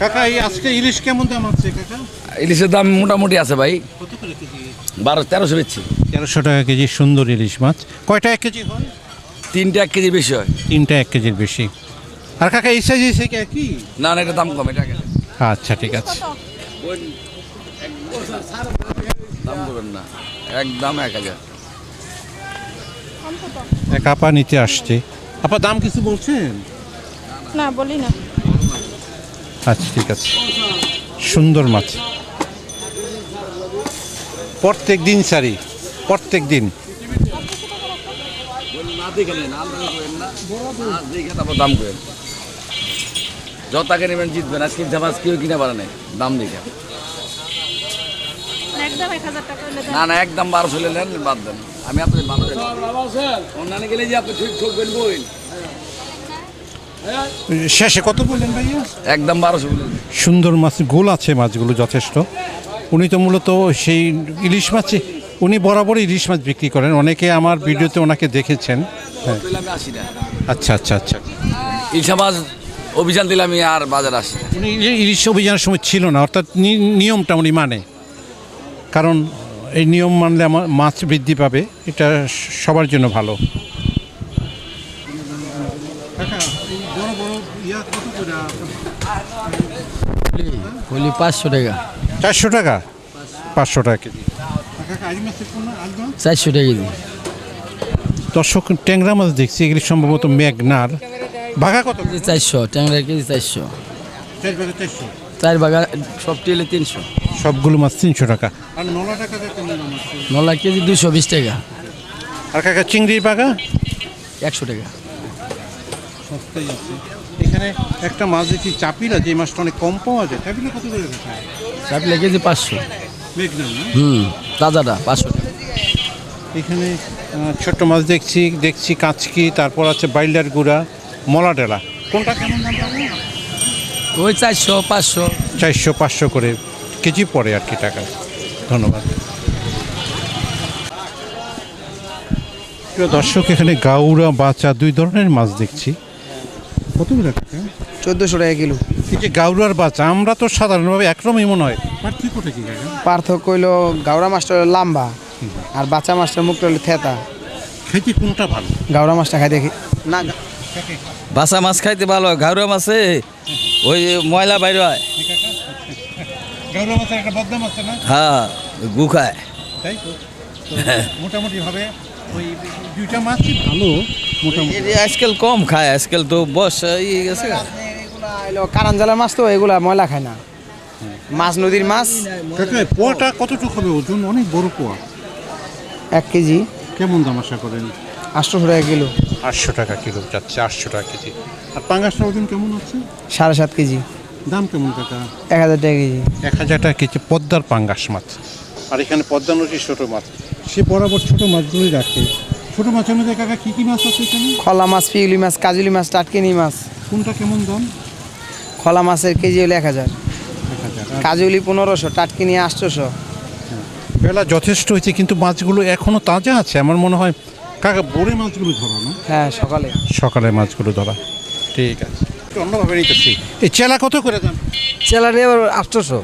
কাকা এই আজকে ইলিশ কেমন দাম আছে কাকা? ইলিশের দাম মোটামুটি আছে ভাই। কত করে কেজি? বারো তেরোশো বেচছি। তেরোশো টাকা কেজি সুন্দর ইলিশ মাছ। কয়টা এক কেজি হয়? তিনটা এক কেজি বেশি হয়। তিনটা এক কেজির বেশি। আর কাকা এই সাইজ এই সাইজ একই না না এটা দাম কম এটা আচ্ছা ঠিক আছে। দাম করবেন না একদম এক হাজার। এক আপা নিতে আসছে। আপা দাম কিছু বলছেন? না বলি না। আচ্ছা ঠিক আছে। সুন্দর মাছ। প্রত্যেক দিন সারি প্রত্যেক দিন। দাম করেন যত টাকা নেবেন জিতবেন আজকে জামাজ কেউ কিনে পারে নাই দাম দেখে। না না একদম বারোশো নেন বাদ দেন। আমি আপনাদের ভালো অন্যান্য গেলে যে আপনি ঠিক ঠকবেন বই শেষে কত বললেন ভাইয়া? একদম বারোশো সুন্দর মাছ গোল আছে মাছগুলো যথেষ্ট। উনি তো মূলত সেই ইলিশ মাছে উনি বরাবরই ইলিশ মাছ বিক্রি করেন। অনেকে আমার ভিডিওতে ওনাকে দেখেছেন। হ্যাঁ। আচ্ছা আচ্ছা আচ্ছা। ইলশা মাছ অভিযান দিলে আমি আর বাজার আসি উনি ইলিশ অভিযানের সময় ছিল না অর্থাৎ নিয়মটা উনি মানে। কারণ এই নিয়ম মানলে আমার মাছ বৃদ্ধি পাবে। এটা সবার জন্য ভালো। কলি পাঁচশো টাকা। চারশো টাকা? পাঁচশো টাকা কেজি। চারশো টাকা কেজি। দর্শক ট্যাংরা মাছ দেখছি এগুলি সম্ভবত মেঘনার। ভাগা কত? চারশো ট্যাংরা কেজি চারশো। চার বাগা সব টেলে তিনশো। সবগুলো মাছ তিনশো টাকা। আর নলা টাকা নলা কেজি দুশো বিশ টাকা। আর কাকা চিংড়ির বাগা একশো টাকা। সস্তাই আছে। এখানে একটা মাছ দেখি চাপিলা যে মাছটা অনেক কম পাওয়া যায়। চাপিলা কত করে চাপলে কেজি পাঁচশো। হুম তাজাটা পাঁচশো এখানে ছোট্ট মাছ দেখছি দেখছি কাঁচকি তারপর আছে বাইলার গুড়া মলা ডেলা কোনটা কেমন দাম ওই চারশো পাঁচশো। চারশো পাঁচশো করে কেজি পড়ে আর কি টাকা। ধন্যবাদ। প্রিয় দর্শক এখানে গাউরা বাচা দুই ধরনের মাছ দেখছি। কতগুলো টাকা? চোদ্দোশো টাকা কিলো। এই যে গাউরার আমরা তো সাধারণভাবে একরকমই মনে হয়। পার্থক্যটা কি কাকা পার্থক্য হইল গাওড়া মাছটা হলো লাম্বা আর বাচ্চা মাছটার মুখটা হলো থেতা। খেতে কোনটা ভালো? গাওড়া মাছটা খাই দেখি না বাসা মাছ খাইতে ভালো ঘাউরা মাছে ওই ময়লা বাইর হয়। গাউরা মাছের একটা বদনাম আছে না? হ্যাঁ তাই তো? মোটামুটি ভাবে ওই দুইটা মাছই ভালো মোটামুটি। আজকাল কম খায় আজকাল তো বস ইয়ে গেছে। হইল কারাঞ্জালার মাছ তো এগুলা ময়লা খায় না। মাছ নদীর মাছ। কাকা পোয়াটা কতটুকু হবে? ওজন অনেক বড় পোয়া। এক কেজি। কেমন দাম আশা করেন? আটশোশো টাকা কিলো। আটশো টাকা কিলো যাচ্ছে আটশো টাকা কেজি। আর পাঙ্গাসটা ওজন কেমন আছে সাড়ে সাত কেজি। দাম কেমন কাকা? এক হাজার টাকা কেজি। এক হাজার টাকা কেজি পদ্মার পাঙ্গাস মাছ। আর এখানে পদ্মা নদীর ছোটো মাছ। সে বরাবর ছোটো মাছগুলোই রাখে। ছোটো মাছের মধ্যে কাকা কী কী মাছ আছে এখানে? খলা মাছ পিগুলি মাছ কাজুলি মাছ টাটকিনি মাছ। কোনটা কেমন দাম? খলা মাছের কেজি হলো এক হাজার। কাজুলি পনেরোশো টাটকিনি আটশোশো। বেলা যথেষ্ট হয়েছে কিন্তু মাছগুলো এখনও তাজা আছে। আমার মনে হয় কাকা বড়ে মাছগুলো ধরা না? হ্যাঁ সকালে। সকালে মাছগুলো ধরা। ঠিক আছে। অন্যভাবে নিতেছি। এই চেলা কত করে দাম? চেলার এবার আটশোশো।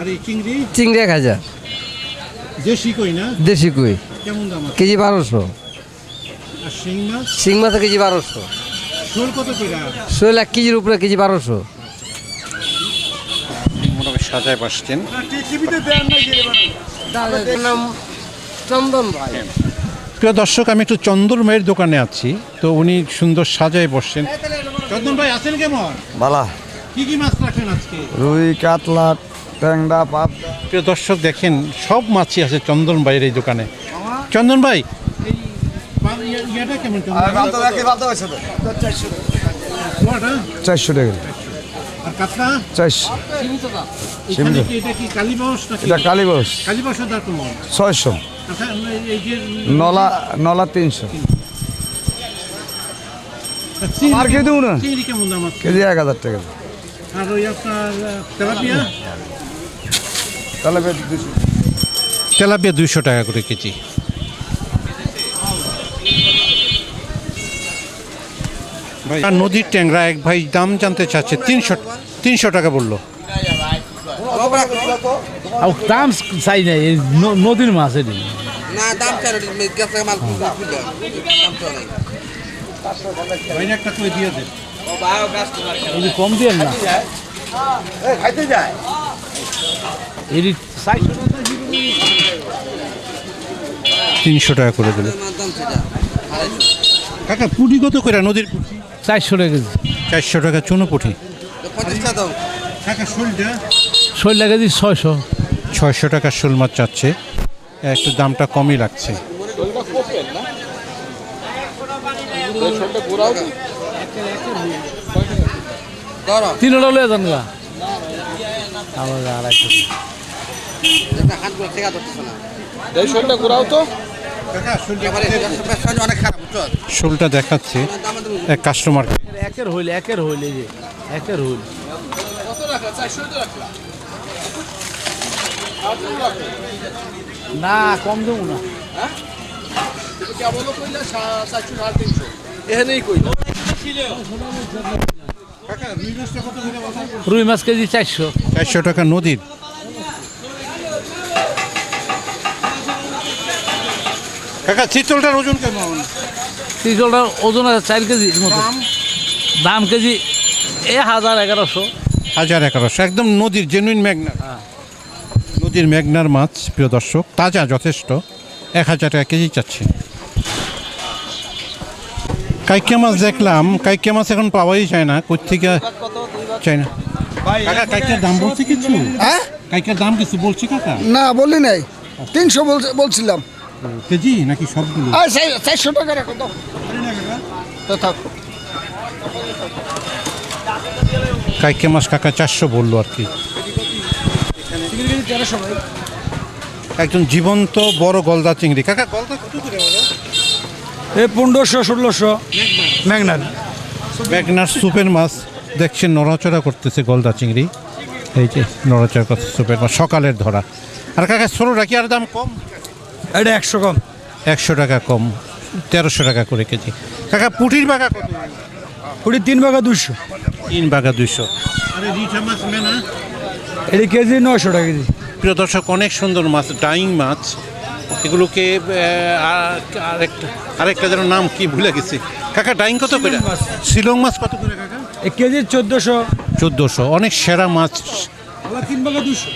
আর এই চিংড়ি? চিংড়ি এক হাজার। দেশি কই না? দেশি কুই? কেমন দাম আছে? কেজি বারোশো। আর শিং মাছ? শিং কেজি বারোশো। শোল কত করে? শোল এক কেজির উপরে কেজি বারোশো। মোটামুটি সাজায় বসছেন। চন্দন ভাই। প্রিয় দর্শক আমি একটু চন্দন ভাইয়ের দোকানে আছি। তো উনি সুন্দর সাজায় বসছেন। চন্দন ভাই আছেন কেমন? বালা। কি কি মাছ রাখেন আজকে? রুই কাতলা ট্যাংরা পাপ প্রিয় দর্শক দেখেন সব মাছই আছে চন্দন ভাইয়ের এই দোকানে। চন্দন ভাই ইয়া-? চারশো টাকা ছয়শো। আচ্ছা, এই যে নলা নলা তিনশো। আর কেউ দেবো না। কেজি এক হাজার টাকা। আর ওই আপনার আহ, তেলাপিয়া দুশো তেলাপিয়া দুইশো টাকা করে কেজি। আর নদীর ট্যাংরা এক ভাই দাম জানতে চাচ্ছে তিনশো তিনশো টাকা বলল। আর দাম চাই নাই এই নদীর মাছ এটি। না দাম চার গেছে মাল একটা করে দিয়ে দেন কম দিয়ে না। খাইতে যায়। তিনশো টাকা করে দিল কাকা পুঁটি কত করে? নদীর পুঁটি? চারশো টাকা কেজি। চারশো টাকা চুনো পুঁটি। কাকা শোলটা? শৈলা কেজি ছয়শো। ছয়শো টাকা শোল মাছ চাচ্ছে। একটু দামটা কমই লাগছে। তিনটা লয়ে যান গা। আমার আড়াইশো একটা হাত ধরতেছে না এবারে ব্যবসা অনেক খারাপ বুঝছ শোলটা দেখাচ্ছে। এক কাস্টমারকে একের হইলে একের হইলে যে একের হইলে। না কম দেবো না। রুই মাছ কেজি চারশো। চারশো টাকা নদীর। কাকা চিতলটার ওজন কেমন? তিরকলটার ওজন আছে চার কেজির মতো। দাম? কেজি এ হাজার এগারোশো। হাজার এগারোশো একদম নদীর জেনুইন ম্যাগনার নদীর ম্যাগনার মাছ প্রিয় দর্শক তাজা যথেষ্ট। এক হাজার টাকা কেজি চাচ্ছে। কাইকিয়া মাছ দেখলাম কাইকিয়া মাছ এখন পাওয়াই যায় না কোথেকে চাই না। কাকা কাইকিয়ার দাম বলছে কিছু? হ্যাঁ? কাইকিয়ার দাম কিছু বলছে কাকা? না বলি নাই। তিনশো বলছে- বলছিলাম। কেজি নাকি সবগুলো? আর চারশো টাকা রাখো তো তো থাক। কাইকিয়া মাছ কাকা চারশো বলল আর কি। একজন জীবন্ত বড় গলদা চিংড়ি। কাকা গলদা কত করে এই পনেরোশো ষোলোশো। ম্যাগনার। ম্যাগনার সুপের মাছ। দেখছেন নড়াচড়া করতেছে গলদা চিংড়ি। এই যে নড়াচড়া করছে সুপের মাছ সকালের ধরা। আর কাকা ষোলোটা কি আর দাম কম? এটা একশো কম। একশো টাকা কম তেরোশো টাকা করে কেজি। কাকা পুটির বাগা কত? তিন ভাগা দুশো তিন আরে রিঠা মাছ মেনা কেজি নয়শো টাকা কেজি। প্রিয় দর্শক অনেক সুন্দর মাছ ডাইং মাছ। এগুলোকে আরেকটা আরেকটা যেন নাম কি ভুলে গেছি। কাকা ডাইং কত করে? শিলং মাছ। কত করে কাকা? এই কেজি চোদ্দোশো। চোদ্দোশো অনেক সেরা মাছ। আবার তিন ভাগা দুশো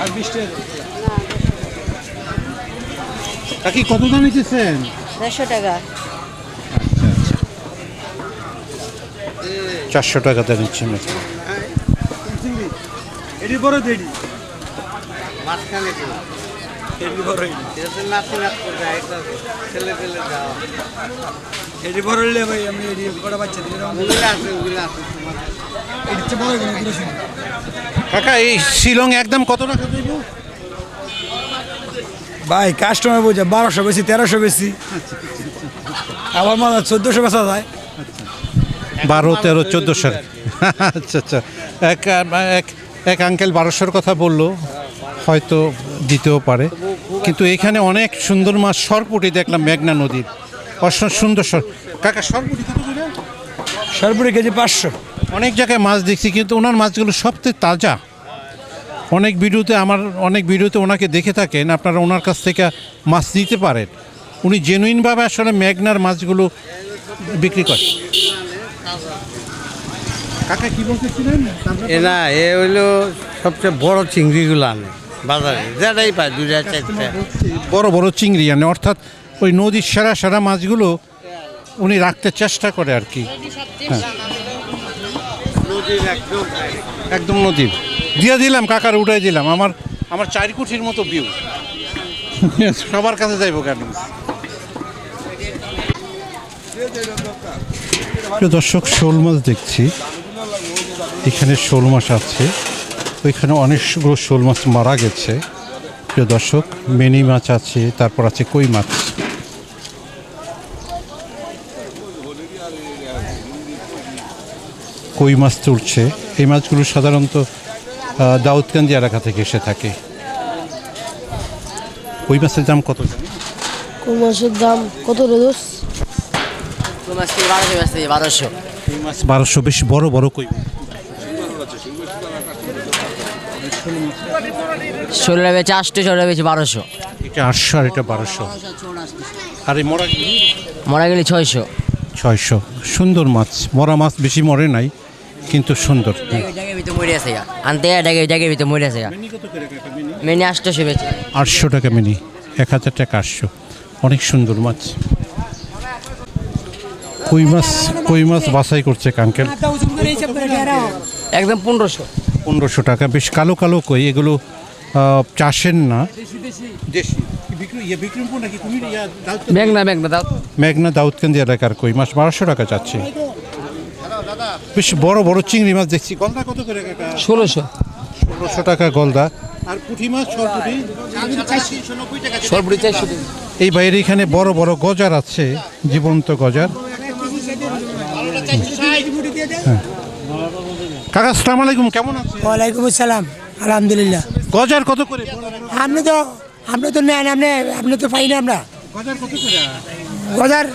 আর বিশ টাকা কাকি কত দাম নিতেছেন দেড়শো টাকা। চারশো টাকাতে নিচ্ছি মাছ এটি বড় দেড়ি। মাঝখানে? এটি বড় এটা তো নাচি নাচ করবে ছেলে ছেলে যাওয়া এটি বড় হইলে ভাই আমি এটি কটা বাচ্চা ওগুলো আছে ওগুলো আছে এটি বড় কাকা এই শিলং একদম কত টাকা দেবো? ভাই কাস্টমার বোঝা বারোশো বেশি তেরোশো বেশি। আবার মানে চোদ্দোশো বেচা যায়। বারো তেরো চোদ্দোশো আচ্ছা আচ্ছা। এক এক এক আঙ্কেল বারোশোর কথা বলল হয়তো দিতেও পারে। কিন্তু এখানে অনেক সুন্দর মাছ সরপুটি দেখলাম মেঘনা নদীর। অসম সুন্দর সর কাকা সরপুটি সরপুরি কেজি পাঁচশো। অনেক জায়গায় মাছ দেখছি কিন্তু ওনার মাছগুলো সবচেয়ে তাজা। অনেক ভিডিওতে আমার অনেক ভিডিওতে ওনাকে দেখে থাকেন আপনারা ওনার কাছ থেকে মাছ নিতে পারেন। উনি জেনুইনভাবে আসলে ম্যাগনার মাছগুলো বিক্রি করেন। কাকা কি বলতেছিলেন? এ না এ হইল সবচেয়ে বড় চিংড়িগুলো আনে বাজারে যেটাই পায় চারটা। বড় বড় চিংড়ি আনে অর্থাৎ ওই নদীর সেরা সেরা মাছগুলো উনি রাখতে চেষ্টা করে আর কি। হ্যাঁ। একদম নদীর। দিয়ে দিলাম কাকার উঠাই দিলাম। আমার আমার চার কোটির মতো ভিউ সবার কাছে যাইবো কেন? প্রিয় দর্শক শোল মাছ দেখছি। এখানে শোল মাছ আছে। ওইখানে অনেকগুলো শোল মাছ মারা গেছে। প্রিয় দর্শক মেনি মাছ আছে তারপর আছে কই মাছ? কই মাছ তুলছে এই মাছগুলো সাধারণত দাউদকান্দি এলাকা থেকে এসে থাকে। কই মাছের দাম কত কোন মাছের দাম কত রোজ বারোশো কই মাছ বারোশো বেশ বড় বড় কই? বেচে আটশো ষোলোটা বেচে বারোশো। এটা আটশো আর এটা বারোশো। আর এই মরা মরা গেলে ছয়শো। ছয়শো। সুন্দর মাছ মরা মাছ বেশি মরে নাই। কিন্তু সুন্দর। মেনে বেচে আটশো টাকা মিনি এক হাজার টাকা আটশো। অনেক সুন্দর মাছ। কই মাছ কই মাছ বাছাই করছে কাঙ্কেল একদম পনেরোশো। পনেরোশো টাকা বেশ কালো কালো কই এগুলো চাষের না? মেঘনা মেঘনা ব্যাগ না দাও মেঘনা দাউদকান্দি এলাকার কই মাছ বারোশো টাকা যাচ্ছে বেশ বড় বড় চিংড়ি মাছ দেখছি। গলদা কত করে ষোলোশো। ষোলোশো টাকা গলদা। আর পুঁটি মাছ সরপুটি? চারশো এই বাইরে এখানে বড় বড় গজার আছে জীবন্ত গজার। হ্যাঁ। কাকা আসসালামু আলাইকুম কেমন আছেন? ওয়ালাইকুম আসসালাম আলহামদুলিল্লাহ। গজার কত করে? আপনি তো আপনি তো নেন আপনি আপনি তো পাই না আমরা। গজার কত করে? গজার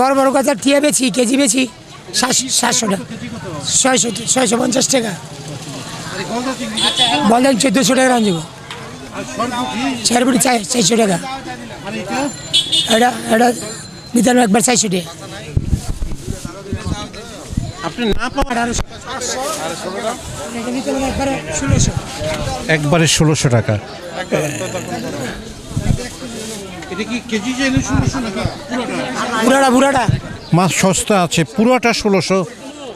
বড় বড় গজার টিয়া বেছি কেজি বেছি সাতশো সাতশো টাকা। ছয়শো ছয়শো পঞ্চাশ টাকা। বলেন চোদ্দোশো টাকা রান যাব চারপুরি চার চারশো টাকা। এটা এটা নিতে হবে একবার চারশো টাকা। একবারে ষোলোশো। টাকা। এটা কি ষোলোশো টাকা বুড়াটা বুড়াটা মাছ সস্তা আছে পুরোটা ষোলোশো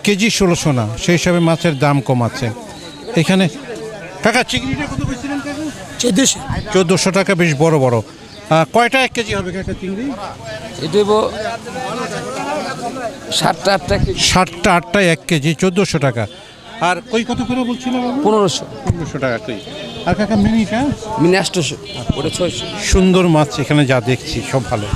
কেজি ষোলোশো না সেই হিসাবে মাছের দাম কম আছে। এখানে কাকা চিংড়িটা কত কাকা? চোদ্দোশো। চোদ্দোশো টাকা বেশ বড় বড়। কয়টা এক কেজি হবে কাকা চিংড়ি? এটা সাতটা আটটা ষাটটা আটটা এক কেজি চোদ্দোশো টাকা। আর কই কত করে বলছিল পনেরোশো। পনেরোশো টাকা কই? আর কাকা মিনিটা মিনি আটশোশো ওটা ছয়শো। সুন্দর মাছ এখানে যা দেখছি সব ভালো।